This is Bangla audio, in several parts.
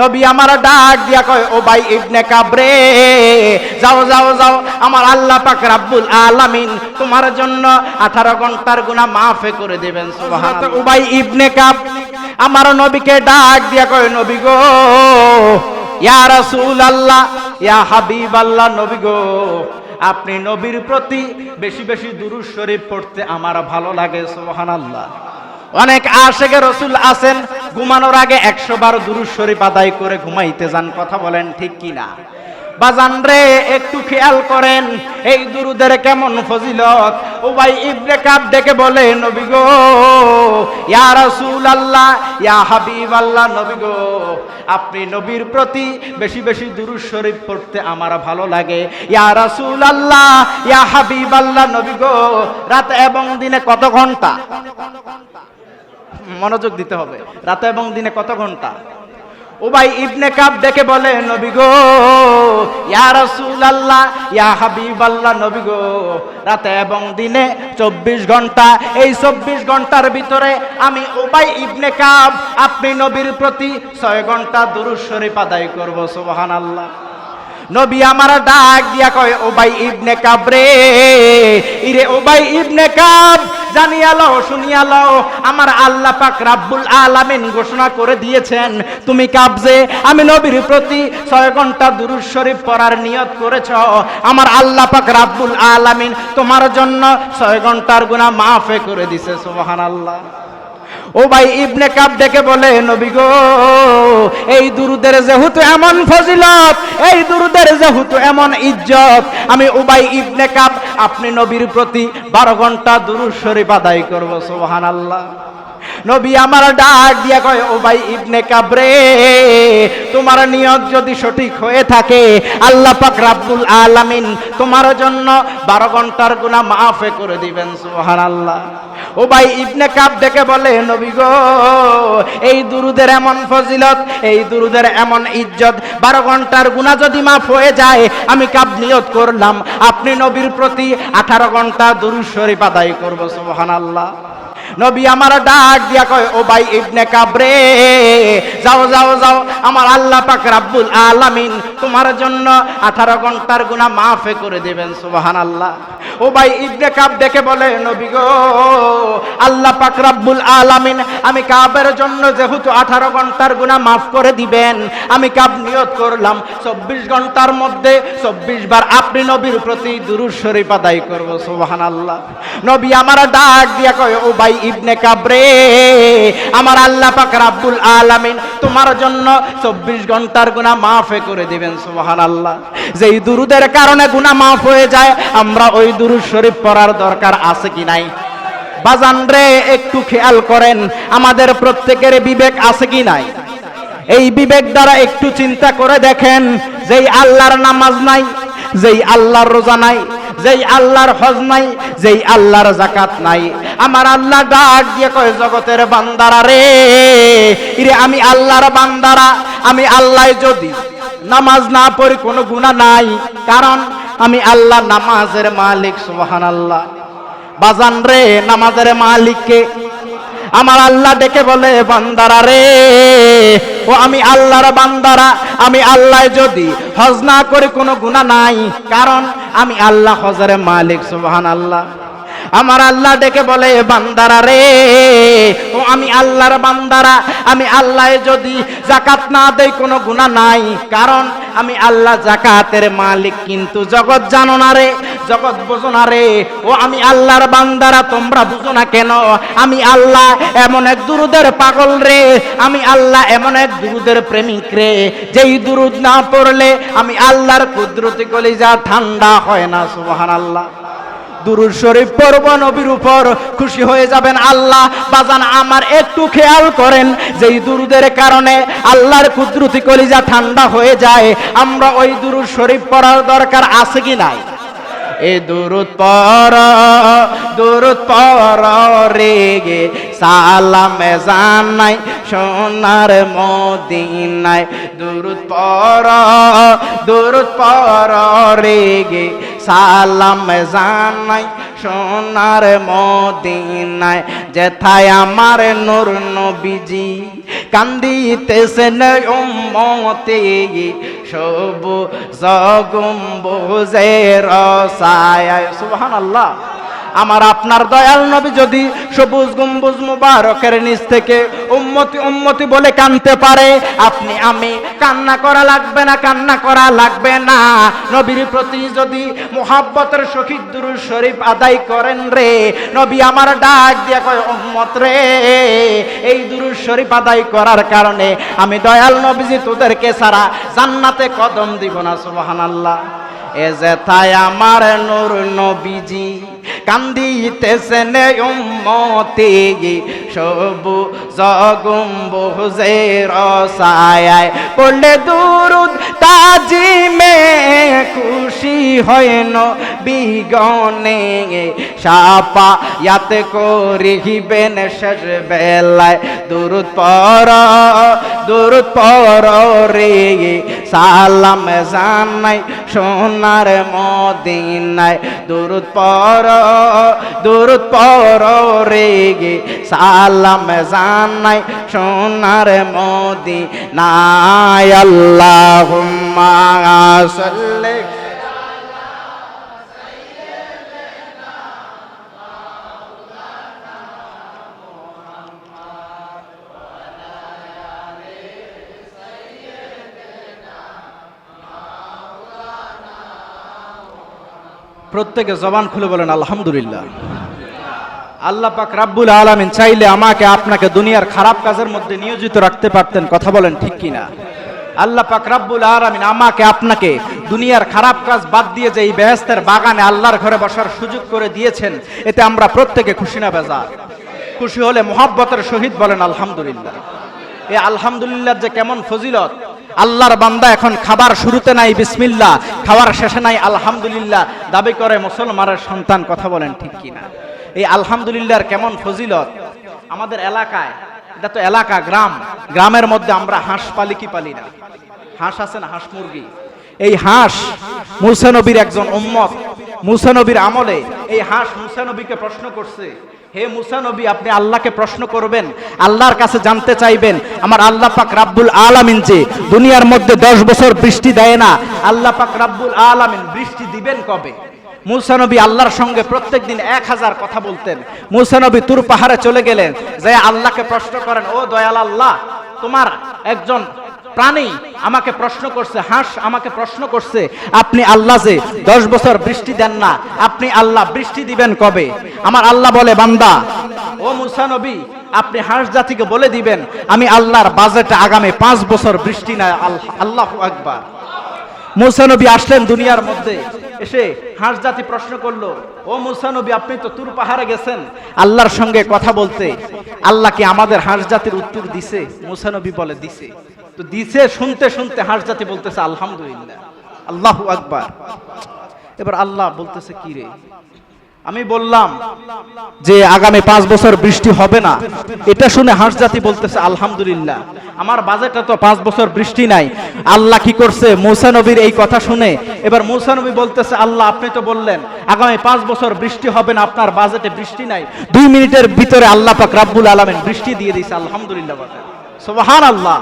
নবী আমার ডাক দিয়া কয়, ও ভাই ইবনে কাবরে, যাও যাও যাও, আমার আল্লাহ পাক রাব্বুল আলামিন তোমার জন্য 18 ঘণ্টার গুনাহ মাফে করে দিবেন, সুবহানাল্লাহ। ও ভাই ইবনে কাব, আমার নবীকে ডাক দিয়া কয়, নবী গো, ইয়া রাসূল আল্লাহ ইয়া হাবিব আল্লাহ নবী গো, আপনি নবীর প্রতি বেশি বেশি দুরূদ শরীফ পড়তে আমার ভালো লাগে, সুবহানাল্লাহ। অনেক আশেকে রসুল আছেন, ঘুমানোর আগে একশো বার দুরুদ শরীফ আদায় করে ঘুমাইতে যান, কথা বলেন ঠিক কিনা বাজান রে, একটু খেয়াল করেন, এই দুরুদের কেমন ফজিলত? ও ভাই ইবনে কাব ডেকে বলে, নবী গো, ইয়া রাসূল আল্লাহ ইয়া হাবিব আল্লাহ নবী গো, আপনি নবীর প্রতি বেশি বেশি দুরুদ শরীফ পড়তে আমার ভালো লাগে। ইয়া রাসূল আল্লাহ ইয়া হাবিব আল্লাহ নবী গো, রাত এবং দিনে কত ঘণ্টা? মনোযোগ দিতে হবে। রাতে এবং দিনে কত ঘণ্টা? ভাই ইবনে কাব ডেকে বলে, নবী গো, ইয়া রাসূলুল্লাহ, ইয়া হাবিবাল্লাহ, নবী গো, রাতে এবং দিনে চব্বিশ ঘণ্টা, এই চব্বিশ ঘণ্টার ভিতরে আমি ওবাই ইবনে কাব, আপনি নবীর প্রতি ছয় ঘণ্টা শরীফ আদায় করব, সুবহানাল্লাহ। নবী আমার ডাক দিয়া কয়, ওবাই ইবনে কাব রে ইরে ওবাই ইবনে কাব শুনিয়া লও, আমার আল্লাহ পাক রাব্বুল আলামিন ঘোষণা করে দিয়েছেন, তুমি কাবজে আমি নবীর প্রতি ছয় ঘণ্টা দুরুদ শরীফ পড়ার নিয়ত করেছ, আমার আল্লাহ পাক রাব্বুল আলামিন তোমার জন্য ছয় ঘণ্টার গুনাহ মাফে করে দিছে, সুবহানাল্লাহ। ও ভাই ইবনে কাব ডেকে বলে, নবী গো, এই দুরুদের যেহেতু এমন ফজিলত, এই দুরুদের যেহেতু এমন ইজ্জত, আমি উবাই ইবনে কাব, আপনি নবীর প্রতি বারো ঘণ্টা দুরুদ শরীফ আদায় করব সোহান আল্লাহ নবী আমার ডাক দিয়া কয়, ও ভাই ইবনে কাবরে, তোমার নিয়ত যদি সঠিক হয়ে থাকে, আল্লাহ পাক রাব্বুল আলামিন তোমার জন্য বারো ঘণ্টার গুণা মাফে করে দিবেন সোহার আল্লাহ ও ভাই ইবনে কাব দেখে বলে, নবী গো এই দুরুদের এমন ফজিলত, এই দুরুদের এমন ইজ্জত। বারো ঘণ্টার গুণা যদি মাফ হয়ে যায়, আমি কাব নিয়ত করলাম। আপনি নবীর প্রতি আঠারো ঘণ্টা দুরুদ শরীফ আদায় করব আল্লাহ নবী আমার ডাক দিয়া কয়, ও ভাই ইবনে কাবরে, যাও যাও যাও। আমার আল্লাহ পাক রাব্বুল আলামিন তোমার জন্য আঠারো ঘণ্টার গুনাহ মাফে করে দেবেন সুবহান আল্লাহ ও ভাই ইবনে কাব দেখে বলে, নবী গো, আল্লাহ পাক রাব্বুল আলামিন, আমি কাবের জন্য যেহেতু আঠারো ঘণ্টার গুনাহ মাফ করে দিবেন, আমি কাব নিয়ত করলাম, চব্বিশ ঘণ্টার মধ্যে চব্বিশ বার আপনি নবীর প্রতি শরীফ আদায় করব সুবহান আল্লাহ নবী আমার ডাক দিয়া কয়, ও ভাই ইবনে কাবরে আমার আল্লাহ পাক রাব্বুল আলামিন তোমার জন্য চব্বিশ ঘণ্টার গুনাহ মাফে করে দিবেন সোহান আল্লাহ যেই দুরুদের কারণে গুনাহ মাফ হয়ে যায়, আমরা ওই দুরুদ শরীফ পড়ার দরকার আছে কি নাই? বাজান রে, একটু খেয়াল করেন, আমাদের প্রত্যেকের বিবেক আছে কি নাই? এই বিবেক দ্বারা একটু চিন্তা করে দেখেন, যেই আল্লাহর নামাজ নাই, যেই আল্লাহর রোজা নাই, যেই আল্লাহর হজ নাই, যেই আল্লাহর জাকাত নাই। আমার আল্লাহ ডাক দিয়ে কয়, জগতের বান্দারা রে, ইরে আমি আল্লাহর বান্দারা, আমি আল্লাহ যদি নামাজ না পড়ি কোনো গুণা নাই। কারণ আমি আল্লাহ নামাজের মালিক সুবহান আল্লাহ বাজান রে, নামাজের মালিককে। আমার আল্লাহ ডেকে বলে, বান্দারা রে, ও আমি আল্লাহর বান্দারা, আমি আল্লাহ যদি হজ না করে কোনো গুণা নাই, কারণ আমি আল্লাহ হজের মালিক সুবহান আল্লাহ আমার আল্লাহ ডেকে বলে, বান্দারা রে, ও আমি আল্লাহর বান্দারা, আমি আল্লাহ যদি জাকাত না দেই কোনো গুণা নাই, কারণ আমি আল্লাহ জাকাতের মালিক, কিন্তু জগৎ জানো না রে। জগৎ বুঝো না রে। ও, আমি আল্লাহর বান্দারা, তোমরা বুঝো না কেন? আমি আল্লাহ এমন এক দুরুদের পাগল রে। আমি আল্লাহ এমন এক দুরুদের প্রেমিক রে। যেই দুরুদ না পড়লে আমি আল্লাহর কুদরতি কলিজা ঠান্ডা হয় না, সুবহানাল্লাহ। দুরুদ শরীফ পড়ব নবীর উপর, খুশি হয়ে যাবেন আল্লাহ। বাজান, আমার একটু খেয়াল করেন যে এই দুরুদের কারণে আল্লাহর কুদরতি কলিজা ঠান্ডা হয়ে যায়। আমরা ওই দুরুদ শরীফ পড়ার দরকার আছে কি নাই? এ দুরুত পর দুরুত পর রে গে সালাম জানাই সোনার মদিনায়। দুরুত পর দুরুত পর রে গে সালাম জানাই সোনার মদিনায়, যেথায় আমার নূর নবীজি কান্দিতেছেন উম্মতে। সবু জগুম্বুজের রসায় সুবহানাল্লাহ। আমার আপনার দয়াল নবী যদি সবুজ গম্বুজ মুবারকের নিচ থেকে উম্মতি উম্মতি বলে কানতে পারে। আপনি, আমি, কান্না করা লাগবে না, কান্না করা লাগবে না। নবীর প্রতি যদি মোহাব্বতের শহীদ দুরুদ শরীফ আদায় করেন রে, নবী আমার ডাক দিয়া কয়, উম্মত রে, এই দুরুদ শরীফ আদায় করার কারণে আমি দয়াল নবীজি তোদেরকে সারা জান্নাতে কদম দিব না, সুবহানাল্লাহ। এ যে তাই আমার নূর নবীজি কান্দিতেছেন উম্মতি, সবু জগুম্বুজে রসায় পড়লে দুরুদ তাজিমে, খুশি হয় বিগনে সাপা ইয়াতে করিবেন শেষ বেলায়। দুরুদ পর দুরুদ পর রে সালাম জানাই সোনার মদিনায়। দুরুদ পর দুরুদ পর রে সালাম জানাই সোনার মদিনায়। আল্লাহুম্মা সাল্লি প্রত্যেকে জবান খুলে বলেন, আলহামদুলিল্লাহ। আল্লাহ পাক রাব্বুল আলামিন চাইলে আমাকে আপনাকে দুনিয়ার খারাপ কাজের মধ্যে নিয়োজিত রাখতে পারতেন, কথা বলেন ঠিক কিনা? আল্লাহ পাক রাব্বুল আলামিন আমাকে আপনাকে দুনিয়ার খারাপ কাজ বাদ দিয়ে যে এই বেহেস্তের বাগানে আল্লাহর ঘরে বসার সুযোগ করে দিয়েছেন, এতে আমরা প্রত্যেকে খুশি না বেজার? খুশি হলে মোহাব্বতের শহীদ বলেন, আলহামদুলিল্লাহ। এই আলহামদুলিল্লাহ যে কেমন ফজিলত আল্লাহর বান্দা এখন খাবার শুরুতে নাই বিসমিল্লা খাবার শেষে নাই, আলহামদুলিল্লাহ। দাবি করে মুসলমানের সন্তান, কথা বলেন ঠিক কিনা? এই আলহামদুলিল্লাহর কেমন ফজিলত? আমাদের এলাকায়, এটা তো এলাকা, গ্রাম। গ্রামের মধ্যে আমরা হাঁস পালি কি পালি না? হাঁস আছে না? হাঁস মুরগি। এই হাঁস মুসানবীর একজন উম্মত। মুসানবীর আমলে এই হাঁস মুসানবীকে প্রশ্ন করছে, হে মুসা নবী, আপনি আল্লাহকে প্রশ্ন করবেন? আল্লাহর কাছে জানতে চাইবেন, আমার আল্লাহ পাক রাব্বুল আলামিন যে দুনিয়ার মধ্যে দশ বছর বৃষ্টি দেয় না, আল্লাহ পাক রাব্বুল আলামিন বৃষ্টি দিবেন কবে? মুসানবী আল্লাহর সঙ্গে প্রত্যেক দিন এক হাজার কথা বলতেন। মুসা নবী তুর পাহাড়ে চলে গেলেন যে আল্লাহকে প্রশ্ন করেন, ও দয়াল আল্লাহ, তোমার একজন প্রাণী আমাকে প্রশ্ন করছে, হাঁস আমাকে প্রশ্ন করছে, আপনি আল্লাহ যে দশ বছর বৃষ্টি দেন না, আপনি আল্লাহ বৃষ্টি দিবেন কবে? আমার আল্লাহ বলে, বান্দা, ও মুসা নবী, আপনি হাঁস জাতিকে বলে দিবেন, আমি আল্লাহর বাজেটে আগামী পাঁচ বছর বৃষ্টি নাই আল্লাহ আকবার। মুসা নবী আসলেন দুনিয়ার মধ্যে, এসে হাঁস জাতি প্রশ্ন করল, ও মুসানবী আপনি তো তুর পাহাড়ে গেছেন, আল্লাহর সঙ্গে কথা বলতে, আল্লাহ কি আমাদের হাঁস জাতির উত্তর দিছে? মুসানবী বলে, দিছে। তো দিছে, শুনতে শুনতে হাঁস জাতি বলতেছে, আলহামদুলিল্লাহ। আল্লাহ আকবার। এবার আল্লাহ বলতেছে, কি রে? আমি বললাম যে, আগামী পাঁচ বছর বৃষ্টি হবে না। এটা শুনে হাঁস জাতি বলতেছে, আলহামদুলিল্লাহ। আমার বাজেটে তো পাঁচ বছর বৃষ্টি নাই। আল্লাহ কি করছে? মৌসা নবীর এই কথা শুনে এবার মৌসা নবী বলতেছে, আল্লাহ, আপনি তো বললেন, আগামী পাঁচ বছর বৃষ্টি হবে না, আপনার বাজেটে বৃষ্টি নাই। দুই মিনিটের ভিতরে আল্লাহ পাক রাব্বুল আলমেন বৃষ্টি দিয়ে দিয়েছে, আলহামদুলিল্লাহ সোবাহান আল্লাহ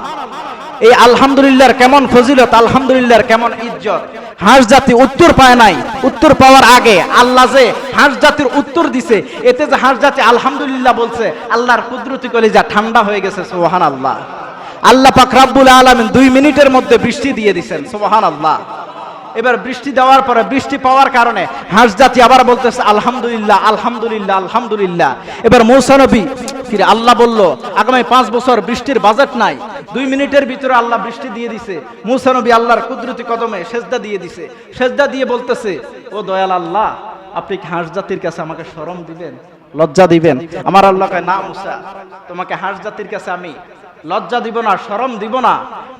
এই আলহামদুলিল্লাহর কেমন ফজিলত, আলহামদুলিল্লাহর কেমন ইজ্জত। হাঁস জাতি উত্তর পায় নাই। উত্তর পাওয়ার আগে আল্লাহ যে হাঁস জাতির উত্তর দিছে, এতে যে হাঁস জাতি আলহামদুলিল্লাহ বলছে, আল্লাহর কুদরতি কলিজা ঠান্ডা হয়ে গেছে সোহান আল্লাহ আল্লাহ পাক রাব্বুল আলমিন দুই মিনিটের মধ্যে বৃষ্টি দিয়ে দিছেন সোহান আল্লাহ এবার বৃষ্টি দেওয়ার পরে, বৃষ্টি পাওয়ার কারণে হাঁস জাতি আবার বলতেছে, আলহামদুলিল্লাহ আলহামদুলিল্লাহ আলহামদুলিল্লাহ। এবার মৌসানবী ফিরে আল্লাহ বলল, আগামী পাঁচ বছর বৃষ্টির বাজেট নাই। দুই মিনিটের ভিতরে আল্লাহ বৃষ্টি দিয়ে দিছে। মুসানবী আল্লাহর কুদরতি কদমে সেজদা দিয়ে দিছে। সেজদা দিয়ে বলতেছে, ও দয়াল আল্লাহ, আপনি হাঁস জাতির কাছে আমাকে শরম দিবেন? লজ্জা দিবেন? আমার আল্লাহ কয়, না মুসা, তোমাকে হাঁস জাতির কাছে আমি লজ্জা দিব না, শরম দিব না।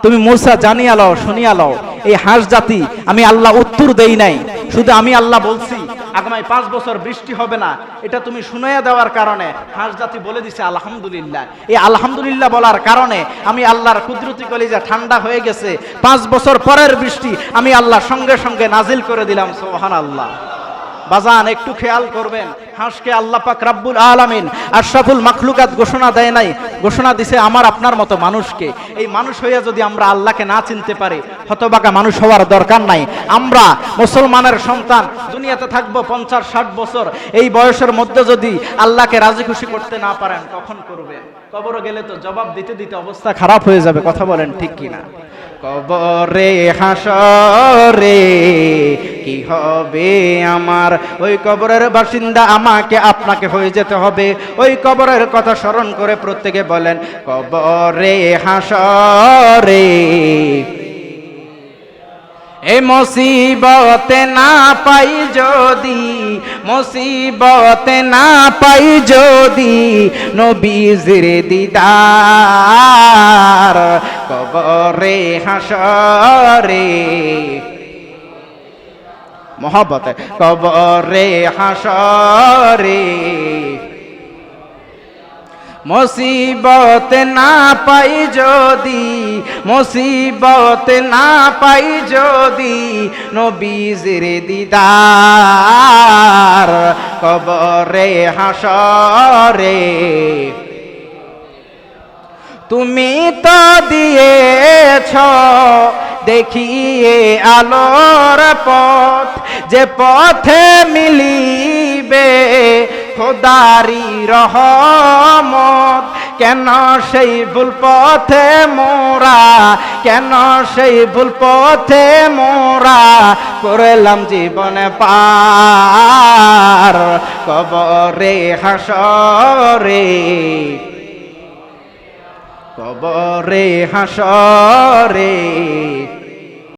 তুমি মুসা জানিয়া লও, শুনিয়া লও। এই হাঁস জাতি আমি আল্লাহ উত্তর দেই নাই। শুধু আমি আল্লাহ বলছি আগামী পাঁচ বছর বৃষ্টি হবে না। এটা তুমি শুনাইয়া দেওয়ার কারণে হাঁস জাতি বলে দিছে, আলহামদুলিল্লাহ। এই আলহামদুলিল্লাহ বলার কারণে আমি আল্লাহর কুদরতি যে ঠান্ডা হয়ে গেছে। পাঁচ বছর পরের বৃষ্টি আমি আল্লাহ সঙ্গে সঙ্গে নাজিল করে দিলাম সোহান আল্লাহ বাজান, একটু খেয়াল করবেন। হাঁসকে আল্লাহ পাক রাব্বুল আলামিন আশরাফুল মাখলুকাত ঘোষণা দেয় নাই। ঘোষণা দিছে, আমার আপনার মতো মানুষকে। এই মানুষ হইয়া যদি আমরা আল্লাহকে না চিনতে পারি হতবাকা মানুষ হওয়ার দরকার নাই। আমরা মুসলমানের সন্তান, দুনিয়াতে থাকব পঞ্চাশ, ষাট বছর। এই বয়সের মধ্যে যদি আল্লাহকে রাজি খুশি করতে না পারেন, কখন করবেন কবর গেলে তো জবাব দিতে দিতে অবস্থা খারাপ হয়ে যাবে, কথা বলেন ঠিক কিনা? কবরে হাসরে কি হবে আমার? ওই কবরের বাসিন্দা আমাকে, আপনাকে হয়ে যেতে হবে। ওই কবরের কথা স্মরণ করে প্রত্যেকে বলেন, কবরে হাসরে, এ মুসিবতে না পাই যদি, মুসিবতে না পাই যদি, নবীজির দিদার, কবরে হাসরে মহব্বতে, কবরে হাসরে মুসিবত না পাই যদি, মুসিবত না পাই যদি, নবীজির দিদার কবরে হাসরে তুমি তো দিয়েছ দেখিয়ে আলোর পথ যে পথে মিলিবে খোদারি রহমত। কেন সেই ভুল পথে মোরা? কেন সেই ভুল পথে মোরা? করলাম জীবনে পার, কবরে হাসরে কবরে হাসরে